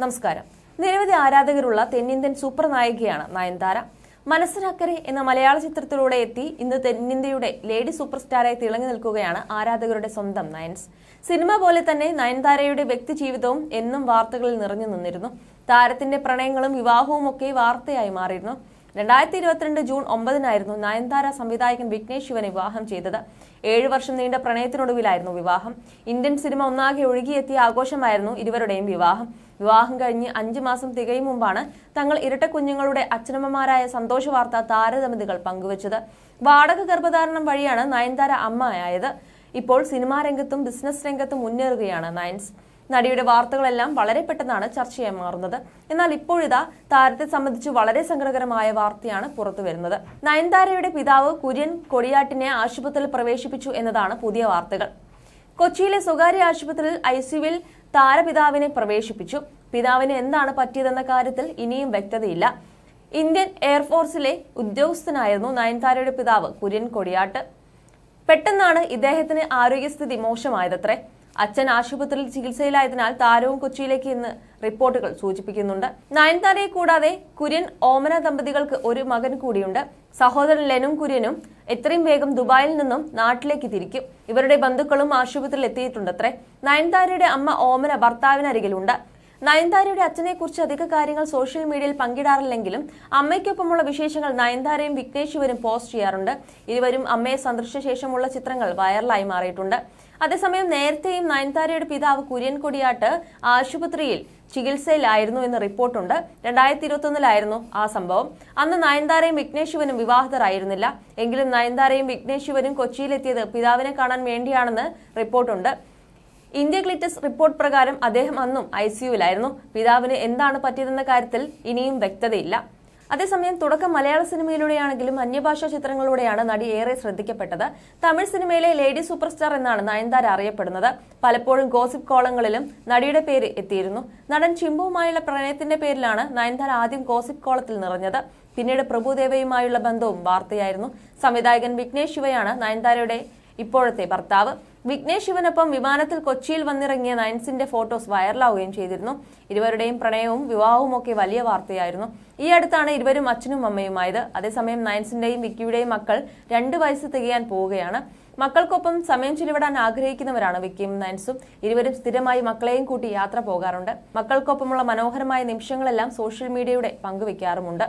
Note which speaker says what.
Speaker 1: നമസ്കാരം. നിരവധി ആരാധകരുള്ള തെന്നിന്ത്യൻ സൂപ്പർ നായികയാണ് നയൻതാര. മനസ്സിനക്കരെ എന്ന മലയാള ചിത്രത്തിലൂടെ എത്തി ഇന്ന് തെന്നിന്ത്യയുടെ ലേഡി സൂപ്പർ സ്റ്റാറായി തിളങ്ങി നിൽക്കുകയാണ് ആരാധകരുടെ സ്വന്തം നയൻസ്. സിനിമ പോലെ തന്നെ നയൻതാരയുടെ വ്യക്തി ജീവിതവും എന്നും വാർത്തകളിൽ നിറഞ്ഞു നിന്നിരുന്നു. താരത്തിന്റെ പ്രണയങ്ങളും വിവാഹവും ഒക്കെ വാർത്തയായി മാറിയിരുന്നു. രണ്ടായിരത്തി ഇരുപത്തിരണ്ട് ജൂൺ ഒമ്പതിനായിരുന്നു നയൻതാര സംവിധായകൻ വിഘ്നേഷ് ശിവനെ വിവാഹം ചെയ്തത്. ഏഴു വർഷം നീണ്ട പ്രണയത്തിനൊടുവിലായിരുന്നു വിവാഹം. ഇന്ത്യൻ സിനിമ ഒന്നാകെ ഒഴുകിയെത്തിയ ആഘോഷമായിരുന്നു ഇരുവരുടെയും വിവാഹം. വിവാഹം കഴിഞ്ഞ് അഞ്ചു മാസം തികയും മുമ്പാണ് തങ്ങൾ ഇരട്ട കുഞ്ഞുങ്ങളുടെ അച്ഛനമ്മമാരായ സന്തോഷ വാർത്ത താരദമ്പതികൾ പങ്കുവച്ചത്. വാടക ഗർഭധാരണം വഴിയാണ് നയൻതാര അമ്മയായത്. ഇപ്പോൾ സിനിമാ രംഗത്തും ബിസിനസ് രംഗത്തും മുന്നേറുകയാണ് നയൻസ്. നടിയുടെ വാർത്തകളെല്ലാം വളരെ പെട്ടെന്നാണ് ചർച്ചയായി മാറുന്നത്. എന്നാൽ ഇപ്പോഴിതാ താരത്തെ സംബന്ധിച്ച് വളരെ സങ്കടകരമായ വാർത്തയാണ് പുറത്തു വരുന്നത്. നയൻതാരയുടെ പിതാവ് കുര്യൻ കൊടിയാട്ടിനെ ആശുപത്രിയിൽ പ്രവേശിപ്പിച്ചു എന്നതാണ് പുതിയ വാർത്തകൾ. കൊച്ചിയിലെ സ്വകാര്യ ആശുപത്രിയിൽ ഐസിയുവിൽ താരപിതാവിനെ പ്രവേശിപ്പിച്ചു. പിതാവിന് എന്താണ് പറ്റിയതെന്ന കാര്യത്തിൽ ഇനിയും വ്യക്തതയില്ല. ഇന്ത്യൻ എയർഫോഴ്സിലെ ഉദ്യോഗസ്ഥനായിരുന്നു നയൻതാരയുടെ പിതാവ് കുര്യൻ കൊടിയാട്ട്. പെട്ടെന്നാണ് ഇദ്ദേഹത്തിന് ആരോഗ്യസ്ഥിതി മോശമായതത്രേ. അച്ഛൻ ആശുപത്രിയിൽ ചികിത്സയിലായതിനാൽ താരവും കൊച്ചിയിലേക്ക് ഇന്ന് റിപ്പോർട്ടുകൾ സൂചിപ്പിക്കുന്നുണ്ട്. നയൻതാരയെ കൂടാതെ കുര്യൻ ഓമന ദമ്പതികൾക്ക് ഒരു മകൻ കൂടിയുണ്ട്. സഹോദരൻ ലെനും കുര്യനും എത്രയും വേഗം ദുബായിൽ നിന്നും നാട്ടിലേക്ക് തിരിക്കും. ഇവരുടെ ബന്ധുക്കളും ആശുപത്രിയിൽ എത്തിയിട്ടുണ്ടത്രേ. നയൻതാരയുടെ അമ്മ ഓമന ഭർത്താവിനരികിലുണ്ട്. നയൻതാരയുടെ അച്ഛനെക്കുറിച്ച് അധിക കാര്യങ്ങൾ സോഷ്യൽ മീഡിയയിൽ പങ്കിടാറില്ലെങ്കിലും അമ്മയ്ക്കൊപ്പമുള്ള വിശേഷങ്ങൾ നയൻതാരയും വിഘ്നേശ്വരും പോസ്റ്റ് ചെയ്യാറുണ്ട്. ഇരുവരും അമ്മയെ സന്ദർശിച്ച ശേഷമുള്ള ചിത്രങ്ങൾ വൈറലായി മാറിയിട്ടുണ്ട്. അതേസമയം നേരത്തെയും നയൻതാരയുടെ പിതാവ് കുര്യൻ കൊടിയാട്ട് ആശുപത്രിയിൽ ചികിത്സയിലായിരുന്നു എന്ന് റിപ്പോർട്ടുണ്ട്. രണ്ടായിരത്തി ഇരുപത്തൊന്നിലായിരുന്നു ആ സംഭവം. അന്ന് നയൻതാരയും വിഘ്നേഷ് വിവാഹിതരായിരുന്നില്ല. എങ്കിലും നയൻതാരയും വിഘ്നേശ്വരും കൊച്ചിയിലെത്തിയത് പിതാവിനെ കാണാൻ വേണ്ടിയാണെന്ന് റിപ്പോർട്ടുണ്ട്. ഇന്ത്യ ഗ്ലിറ്റസ് റിപ്പോർട്ട് പ്രകാരം അദ്ദേഹം അന്നും ഐ സിയുവിലായിരുന്നു പിതാവിന് എന്താണ് പറ്റിയതെന്ന കാര്യത്തിൽ ഇനിയും വ്യക്തതയില്ല. അതേസമയം തുടക്കം മലയാള സിനിമയിലൂടെയാണെങ്കിലും അന്യഭാഷാ ചിത്രങ്ങളിലൂടെയാണ് നടി ഏറെ ശ്രദ്ധിക്കപ്പെട്ടത്. തമിഴ് സിനിമയിലെ ലേഡി സൂപ്പർ സ്റ്റാർ എന്നാണ് നയൻതാര അറിയപ്പെടുന്നത്. പലപ്പോഴും ഗോസിപ്പ് കോളങ്ങളിലും നടിയുടെ പേര് എത്തിയിരുന്നു. നടൻ ചിമ്പുവുമായുള്ള പ്രണയത്തിന്റെ പേരിലാണ് നയൻതാര ആദ്യം ഗോസിപ്പ് കോളത്തിൽ നിറഞ്ഞത്. പിന്നീട് പ്രഭുദേവയുമായുള്ള ബന്ധവും വാർത്തയായിരുന്നു. സംവിധായകൻ വിഘ്നേഷ് ശിവയാണ് നയൻതാരയുടെ ഇപ്പോഴത്തെ ഭർത്താവ്. വിഘ്നേഷ് ശിവനൊപ്പം വിമാനത്തിൽ കൊച്ചിയിൽ വന്നിറങ്ങിയ നയൻസിന്റെ ഫോട്ടോസ് വൈറലാവുകയും ചെയ്തിരുന്നു. ഇരുവരുടെയും പ്രണയവും വിവാഹവും ഒക്കെ വലിയ വാർത്തയായിരുന്നു. ഈ അടുത്താണ് ഇരുവരും അച്ഛനും അമ്മയുമായത്. അതേസമയം നയൻസിന്റെയും വിക്കിയുടെയും മക്കൾ രണ്ട് വയസ്സ് തികയാൻ പോവുകയാണ്. മക്കൾക്കൊപ്പം സമയം ചിലവിടാൻ ആഗ്രഹിക്കുന്നവരാണ് വിക്കിയും നയൻസും. ഇരുവരും സ്ഥിരമായി മക്കളെയും കൂട്ടി യാത്ര പോകാറുണ്ട്. മക്കൾക്കൊപ്പമുള്ള മനോഹരമായ നിമിഷങ്ങളെല്ലാം സോഷ്യൽ മീഡിയയുടെ പങ്കുവെക്കാറുമുണ്ട്.